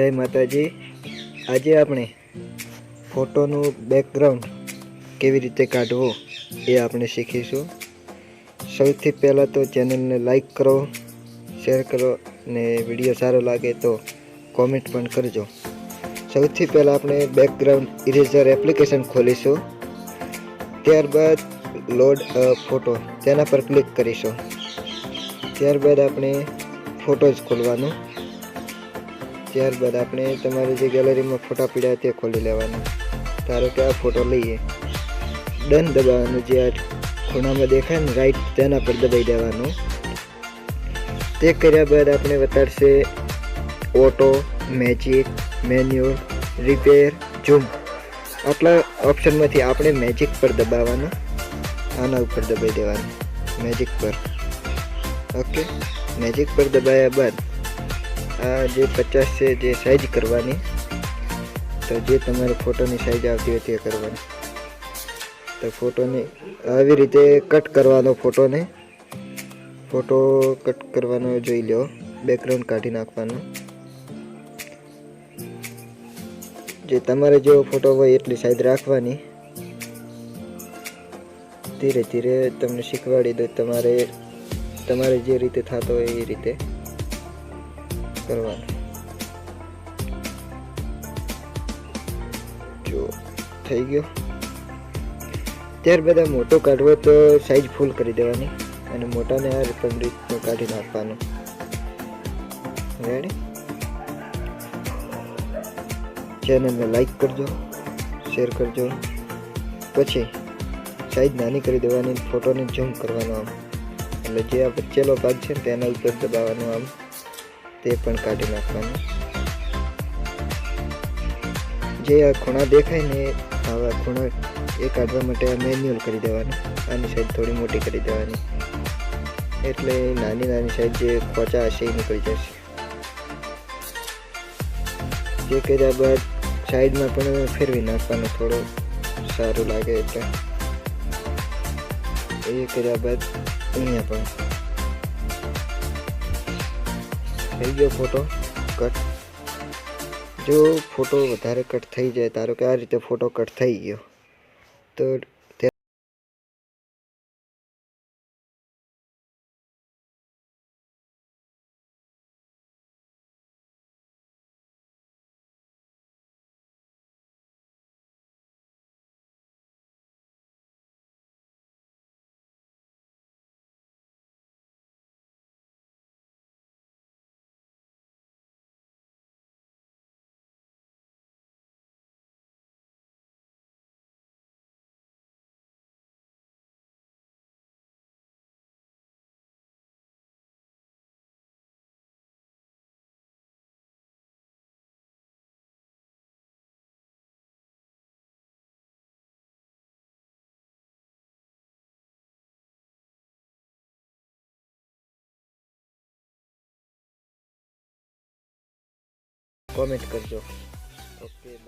જય માતાજી. આજે આપણે ફોટોનું બેકગ્રાઉન્ડ કેવી રીતે કાઢવો એ આપણે શીખીશું. સૌથી પહેલાં તો ચેનલને લાઈક કરો શેર કરો ને વીડિયો સારો લાગે તો કોમેન્ટ પણ કરજો. સૌથી પહેલાં આપણે બેકગ્રાઉન્ડ ઇરેઝર એપ્લિકેશન ખોલીશું. ત્યારબાદ લોડ ફોટો તેના પર ક્લિક કરીશું. ત્યારબાદ આપણે ફોટોઝ ખોલવાનું. ત્યારબાદ આપણે તમારી જે ગેલેરીમાં ફોટા પીડ્યા તે ખોલી લેવાના. ધારો કે આ ફોટો લઈએ. ડન દબાવવાનું જે આ ખૂણામાં દેખાય ને રાઈટ તેના પર દબાઈ દેવાનું. તે કર્યા બાદ આપણે બતાડશે auto magic manual repair zoom આટલા ઓપ્શનમાંથી આપણે મેજિક પર દબાવવાનું. આના ઉપર દબાઈ દેવાનું. મેજિક પર. ઓકે મેજિક પર દબાયા બાદ આ જે પચાસ છે જે સાઈઝ કરવાની. તો જે તમારે ફોટોની સાઈઝ આવતી હોય તે કરવાની. તો ફોટોની આવી રીતે કટ કરવાનો ફોટોને ફોટો કટ કરવાનો જોઈ લો બેકગ્રાઉન્ડ કાઢી નાખવાનું. જે તમારે જેવો ફોટો હોય એટલી સાઈઝ રાખવાની. ધીરે ધીરે તમને શીખવાડી દો તમારે તમારે જે રીતે થતો હોય એ રીતે. કરવાનું. જો, થઈ ગયો. ત્યારબાદ આ મોટો કાઢવો તો સાઈઝ ફૂલ કરી દેવાની અને મોટાને આ પણ રીતનું કાઢી નાખવાનું રેડી ચેનલને લાઈક કરજો શેર કરજો. પછી સાઈઝ નાની કરી દેવાની ફોટોને ઝૂમ કરવાનો આમ. એટલે જે આ વચ્ચેલો ભાગ છે તેના ઉપર દબાવવાનો આમ. તે પણ કાઢી નાખવાનું. જે આ ખૂણા દેખાય ને, આવા ખૂણા એ કાઢવા માટે મેન્યુઅલ કરી દેવાનું. આની સાઈડ થોડી મોટી કરી દેવાની. એટલે નાની નાની સાઈડ જે ખોચા હશે એ નીકળી જશે. જે કર્યા બાદ સાઈડમાં પણ ફેરવી નાખવાનું થોડું સારું લાગે એટલે. એ કર્યા બાદ અહીંયા પણ થઈ ગયો ફોટો કટ જો ફોટો વધારે કટ થઈ જાય, ધારો કે આ રીતે ફોટો કટ થઈ ગયો. તો કોમેન્ટ કરજો. ઓકે